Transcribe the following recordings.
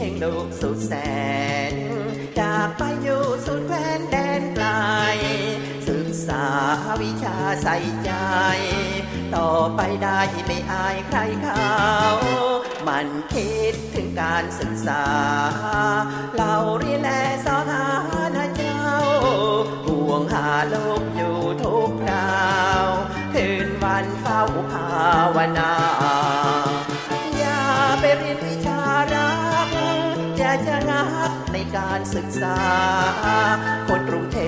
ถึงลูกสุดแสน จากไปอยู่สุดแคว้นแดนไกล ศึกษาวิชาใส่ใจ ต่อไปได้ไม่อายใครเขามันคิดถึงการศึกษา เราเรียนแลสอหานะเจ้า ห่วงหาลูกอยู่ทุกคราว คืนวันเฝ้าภาวนา ย่าจะงักในการศึกษา คนกรุงเท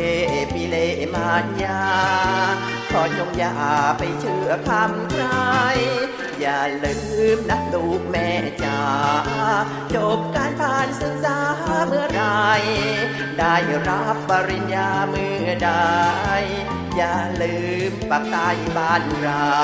พปีเลมานยา ขอจงอย่าไปเชื่อคำใคร อย่าลืมนะลูกแม่จ๋าจบการผ่านศึกษาเมื่อไร ได้รับปริญญาเมื่อใดอย่าลืมปากใต้บ้านเรา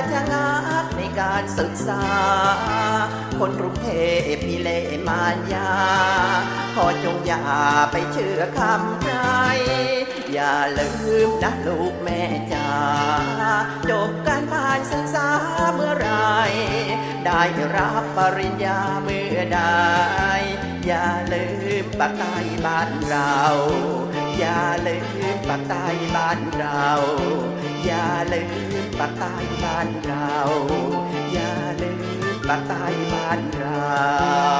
าจะงักในการศึกษา คนกรุงเทพมีเลมานยาขอจงอย่าไปเชื่อคำใคร อย่าลืมนะลูกแม่จ๋าจบการผ่านศึกษาเมื่อไร ได้รับปริญญาเมื่อใดอย่าลืมปากใต้บ้านเรา อย่าลืม ปากใต้บ้านเรา อย่าลืมปากใต้บ้านเรา อย่าลืมปากใต้บ้านเรา